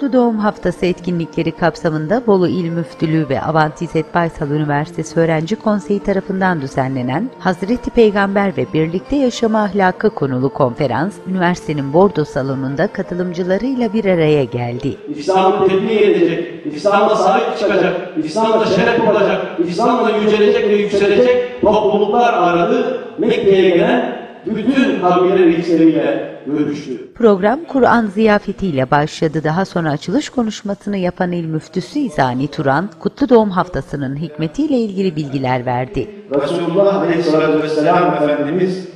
Kutlu Doğum Haftası etkinlikleri kapsamında Bolu İl Müftülüğü ve Avant İzzet Baysal Üniversitesi Öğrenci Konseyi tarafından düzenlenen Hazreti Peygamber ve Birlikte Yaşama Ahlakı konulu konferans, üniversitenin Bordo salonunda katılımcılarıyla bir araya geldi. İslam'ı tebliğ edecek, İslam'a sahip çıkacak, İslam'da şeref olacak, İslam'da yücelecek ve yükselecek topluluklar aradı. Mekke'ye gelen bütün kabile reisleriyle görüştü. Program Kur'an ziyafetiyle başladı. Daha sonra açılış konuşmasını yapan İl Müftüsü İzani Turan, Kutlu Doğum Haftası'nın hikmetiyle ilgili bilgiler verdi. Resulullah Aleyhisselatü Vesselam Efendimiz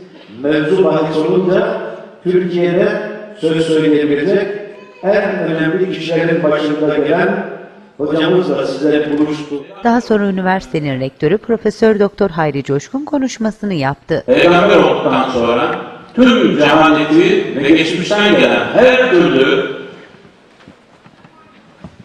mevzu bahis olunca Türkiye'de söz söyleyebilecek en önemli kişilerin başında gelen hocamızla size buluştu. Daha sonra üniversitenin rektörü Profesör Doktor Hayri Coşkun konuşmasını yaptı. Peygamber olduktan sonra tüm cehaleti ve geçmişten gelen her türlü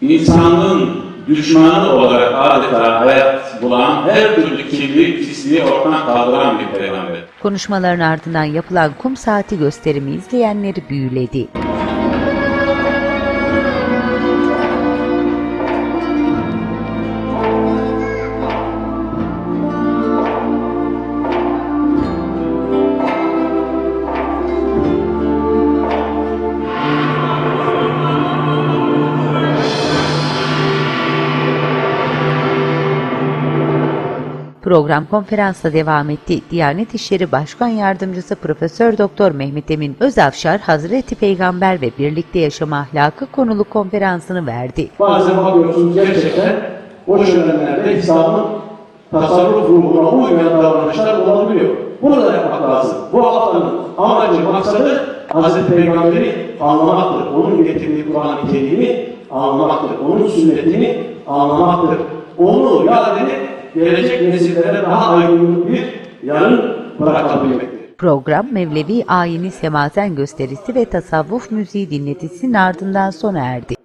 insanlığın düşmanı olarak adeta hayat bulan her türlü kirli pisliği ortadan kaldıran bir peygamber. Konuşmaların ardından yapılan kum saati gösterimi izleyenleri büyüledi. Program konferansla devam etti. Diyanet İşleri Başkan Yardımcısı Profesör Doktor Mehmet Emin Özafşar Hazreti Peygamber ve Birlikte Yaşama Ahlakı konulu konferansını verdi. Bazen bakıyorsunuz gerçekten o dönemlerde İslam'ın tasarruf ruhuna uymayan davranışlar olabiliyor. Bunu da yapmak lazım. Bu haftanın amacı, maksadı Hazreti Peygamber'i anlamaktır. Onun getirdiği Kur'an niteliğini anlamaktır. Onun sünnetini anlamaktır. Onu yad edip gelecek nesillere daha aydınlık bir yarın bırakabilmektir. Program Mevlevi ayini semazen gösterisi ve tasavvuf müziği dinletisinin ardından sona erdi.